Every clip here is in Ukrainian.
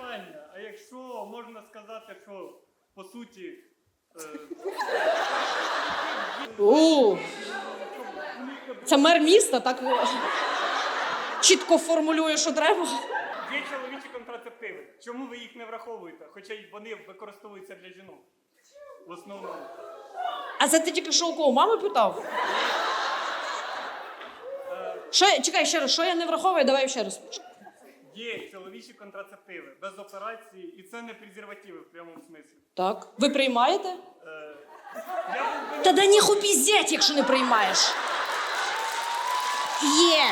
питання. А якщо можна сказати, що по суті. Е, О, це мер міста так е, чітко формулює, що треба. Є чоловічі контрацептиви. Чому ви їх не враховуєте? Хоча й вони використовуються для жінок. В основному. А це ти тільки що у кого мами питав? Що, я- чекай ще раз, що я не враховую, давай ще раз. Є чоловічі контрацептиви без операції, і це не презервативи в прямому смислі. Так. Ви приймаєте? Е, я був би Та да ніху піздять, якщо не приймаєш. Є.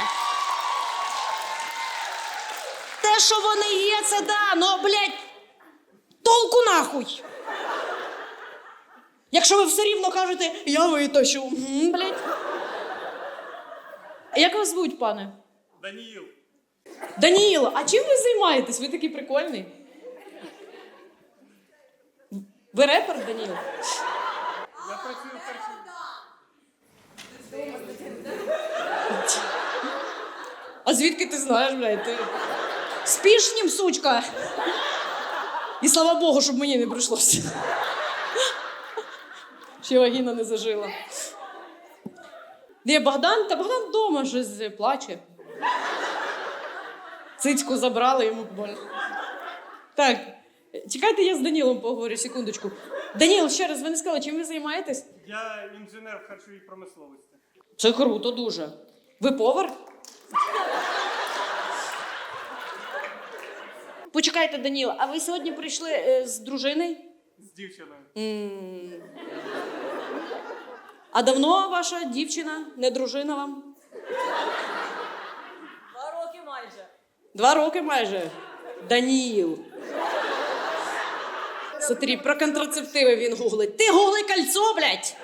Те, що вони є, це да, ну, блядь, толку нахуй. Якщо ви все рівно кажете, я витащу, Мгм, блядь. Як вас звуть, пане? Даніїл. Даніїл, а чим ви займаєтесь? Ви такий прикольний. Ви репер, Даніїл? Я працюю харчі. А звідки ти знаєш, блядь? Ти... З сучка. І слава Богу, щоб мені не прийшлося. Ще вагіна не зажила. Де Богдан? Та Богдан вдома щось плаче. Цицьку забрали йому больно. Так, чекайте, я з Данілом поговорю, секундочку. Даніл, ще раз, ви не сказали, чим ви займаєтесь? Я інженер в харчовій промисловості. Це круто дуже. Ви повар? Почекайте, Даніл, а ви сьогодні прийшли е, з дружиною? З дівчиною. М. А давно ваша дівчина, не дружина вам? Два роки майже. Даніл. Смотри, про контрацептиви він гуглить. Ти гугли кольцо, блядь!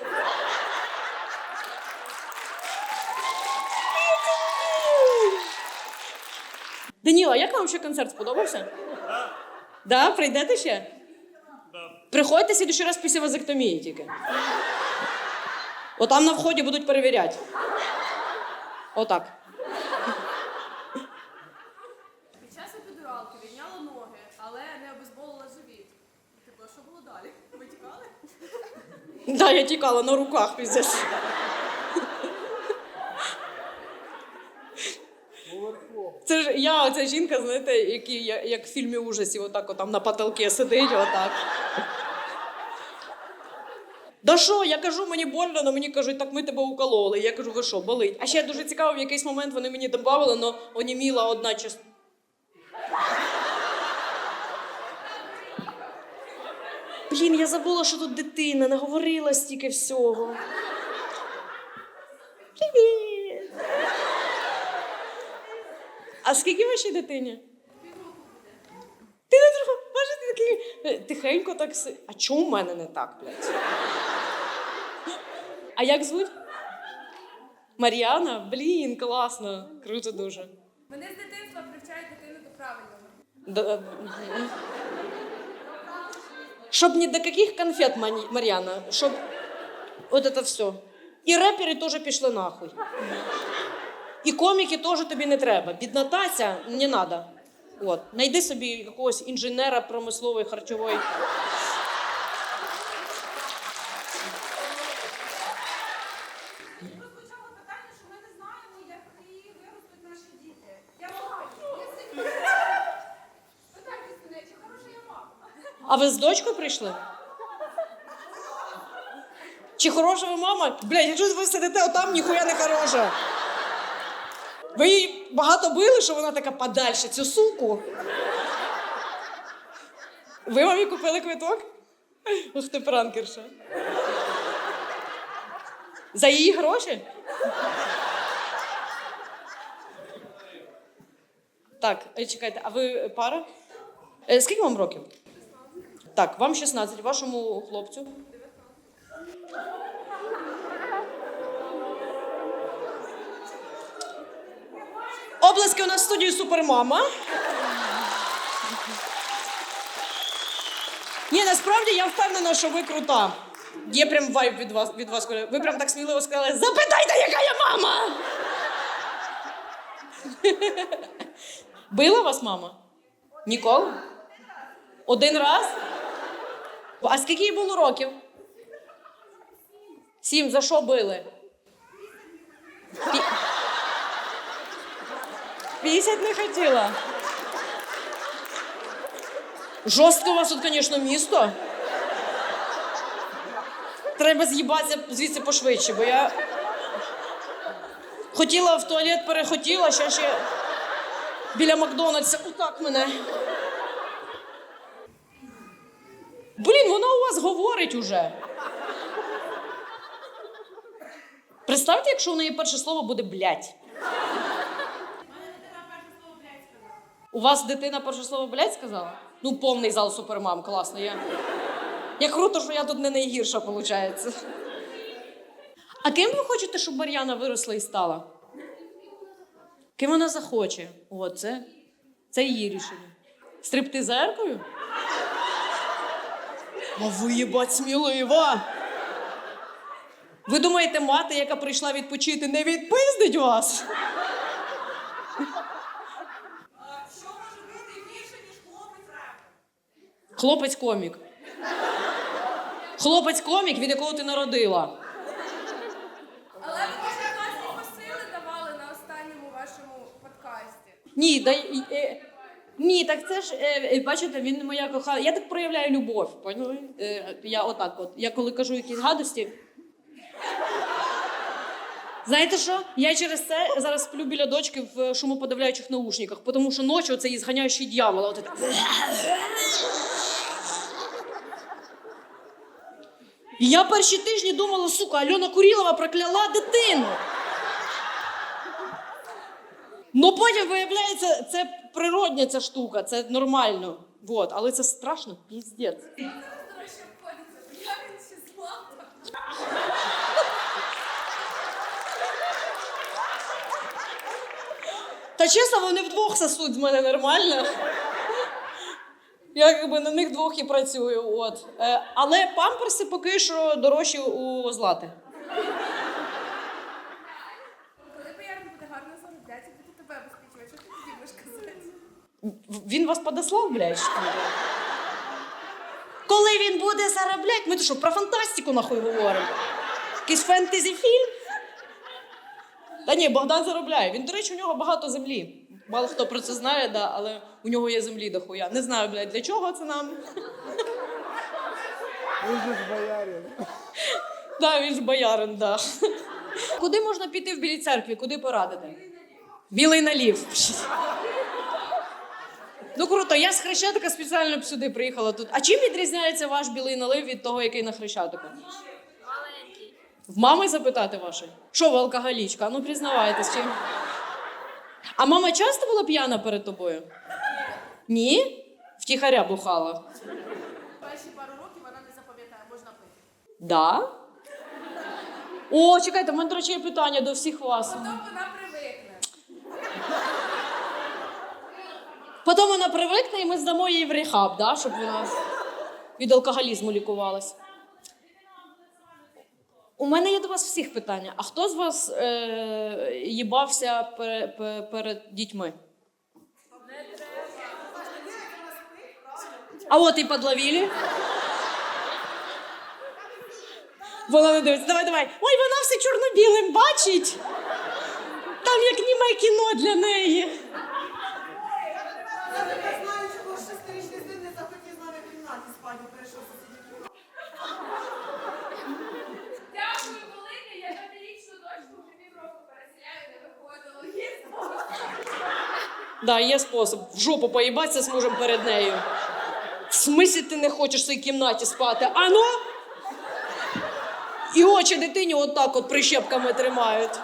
Даніл, а як вам ще концерт сподобався? Да, прийдете ще? Приходьте слідуючий раз після вазектомії тільки. Отам на вході будуть перевіряти. Отак. Під час епідуралки відняла ноги, але не обезболила живіт. Типу, а що було далі? Ви тікали? Да, я тікала на руках піздець. Це ж я, оця жінка, знаєте, які, як в фільмі ужасів, отак отам на потолці сидить, отак. Да що, я кажу, мені больно, але мені кажуть, так ми тебе укололи. Я кажу, ви що, болить? А ще дуже цікаво, в якийсь момент вони мені додавали, але оніміла одна частина. Блін, я забула, що тут дитина, наговорила стільки всього. Привіт! А скільки вашій дитині? Ти не трохи, боже, ти такий е, тихенько так си. А чому в мене не так, блядь? А як звуть? Мар'яна? Блін, класно, круто дуже. Мене з дитинства привчають дитину до правильного. Да, Щоб ні до каких конфет, Мані- Мар'яна, щоб от это все. І репери теж пішли нахуй. І коміки теж тобі не треба. Біднотася не треба. От. Найди собі якогось інженера промислової харчової. Прозвучало питання, що ми не знаємо, які виростуть наші діти. Я вагаю. Питайтесь мене, чи хороша я мама? А ви з дочкою прийшли? Чи хороша ви мама? Блядь, якщо ви сидите отам, ніхуя не хороша. Ви її багато били, що вона така подальше, цю суку. Ви мамі купили квиток? Ух ти, пранкерша. За її гроші? Так, е, чекайте, а ви пара? Е, Скільки вам років? Так, вам 16, вашому хлопцю. Облески у нас в студії Супермама. Ні, насправді я впевнена, що ви крута. Є прям вайб від вас від вас. Ви прям так сміливо сказали: запитайте, яка я мама! Била вас мама? Ніколи? Один раз? А скільки їй було років? Сім. За що били? Пі... Пісять не хотіла. Жорстко у вас тут, звісно, місто. Треба з'їбатися звідси пошвидше, бо я хотіла в туалет, перехотіла, ще ще біля Макдональдса. Отак мене. Говорить уже. Представте, якщо у неї перше слово буде блять. У вас дитина перше слово блять сказала? Ну, повний зал супермам, класно. Я... Я круто, що я тут не найгірша, виходить. А ким ви хочете, щоб Мар'яна виросла і стала? Ким вона захоче? О, це, це її рішення. Стриптизеркою? А ви їбать смілива. Ви думаєте, мати, яка прийшла відпочити, не відпиздить вас? Що може бути гірше, ніж хлопець реп? Хлопець комік. Хлопець комік, від якого ти народила. Але ви може класні посили давали на останньому вашому подкасті. Ні, да, е, ні, так це ж е, е, бачите, він моя кохана. Я так проявляю любов. Поняли? Е, я отак, от. Я коли кажу якісь гадості. Знаєте що? Я через це зараз сплю біля дочки в шумоподавляючих наушниках, тому що ночі це її зганяючий дьявола. От. І я перші тижні думала, сука, Альона Курілова прокляла дитину. Ну потім виявляється, це природня ця штука, це нормально. Вот. Але це страшно, піздець. Та чесно, вони вдвох сосуть з мене нормально. Я якби на них двох і працюю. От. Е, але памперси поки що дорожчі у злати. Коли боярин буде гарно заробляти, буде тебе безпечувати, що ти тоді будеш казати? В- Він вас подослав, блядь? що ли? Коли він буде заробляти, ми то що, про фантастику нахуй говоримо? Якийсь фентезі фільм? Та ні, Богдан заробляє. Він, до речі, у нього багато землі. Мало хто про це знає, да, але у нього є землі дохуя. Не знаю, блядь, для чого це нам. Він же ж боярин. Да, він ж боярин, да. Куди можна піти в білій церкві? Куди порадити? Білий налів. Ну круто, я з Хрещатика спеціально б сюди приїхала тут. А чим відрізняється ваш білий налив від того, який на Хрещатику? Маленький. В мами запитати вашої? Що ви алкоголічка? Ну признавайтесь, чим. А мама часто була п'яна перед тобою? Ні? Втіхаря бухала. Перші пару років вона не запам'ятає, можна пити. Да? О, чекайте, в мене, до речі, є питання до всіх вас. Потім вона Потім вона привикне, і ми здамо її в рехаб, да? щоб вона від алкоголізму лікувалась. У мене є до вас всіх питання. А хто з вас е, їбався пере, пе- перед дітьми? А от і подловили. Вона не дивиться. Давай, давай. Ой, вона все чорно-білим бачить. Там як німе кіно для неї. Я не знаю, чого шестирічний син не захотів з нами в кімнаті спати, перейшов сусідню. Дякую, велике, я п'ятирічну дочку вже півроку переселяю, не виходила. Є Да, є спосіб. В жопу поїбатися з мужем перед нею. В смислі ти не хочеш в своїй кімнаті спати? А ну? І очі дитині отак от прищепками тримають.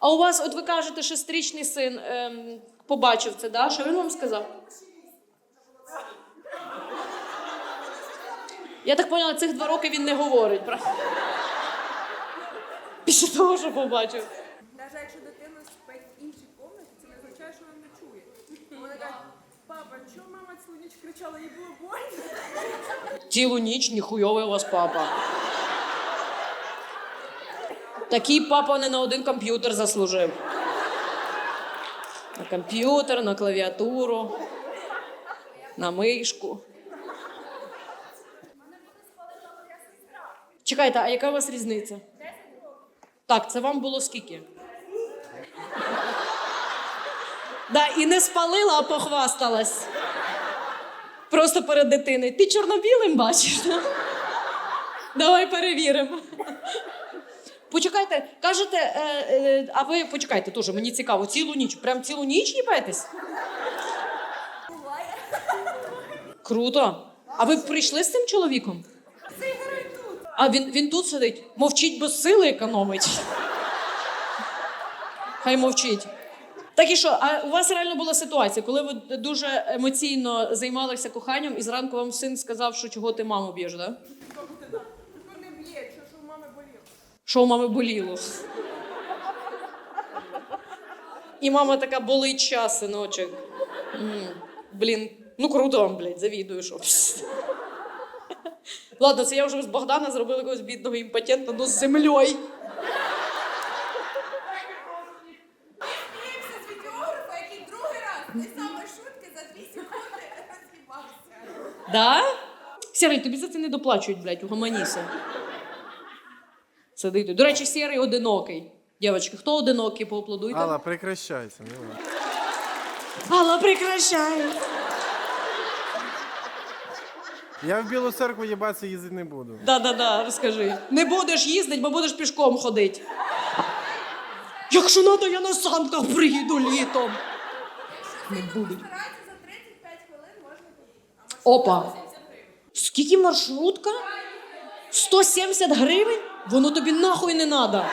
А у вас, от ви кажете, шестирічний син ем, побачив це, да? Що він вам сказав? Я так поняла, цих два роки він не говорить? Після того, що побачив. Навіть якщо дитина ніч кричала, їй було больно. Цілу ніч ніхуйовий у вас папа. Такий папа не на один комп'ютер заслужив. На комп'ютер, на клавіатуру, на мишку. Чекайте, а яка у вас різниця? Так, це вам було скільки? Да, І не спалила, а похвасталась. Просто перед дитиною. Ти чорно-білим бачиш? Давай перевіримо. Почекайте, кажете, е, е, а ви почекайте теж, мені цікаво, цілу ніч, прям цілу ніч їбаєтесь? Буває. Круто. А ви прийшли з цим чоловіком? Це герой тут. А він, він тут сидить, мовчить без сили економить. Хай мовчить. Так і що, а у вас реально була ситуація, коли ви дуже емоційно займалися коханням, і зранку вам син сказав, що чого ти маму б'єш, да? Ну не б'є, що у мами боліло. Що у мами боліло. І мама така болить час, синочок. Блін, ну круто вам, блядь, завідую, що. Ладно, це я вже з Богдана зробила якогось бідного імпотента, ну з землею. Сміємося з відеографа, який другий саме шутки за дві секунди роз'їбався. Да? Сірий, тобі за це не доплачують, блядь, угомоніся. Сидить. До речі, сірий одинокий. Дівчатки, хто одинокий, поаплодуйте. Алла, прекращайся. Ладно. Алла, прекращай. Я в Білу церкву їбатися їздити не буду. Да-да-да, розкажи. Не будеш їздити, бо будеш пішком ходити. Якщо надо, я на санках приїду літом. Не будуть. Старається за 35 хвилин можна поїхати. Опа. Скільки маршрутка? 170 гривень? Воно тобі нахуй не надо.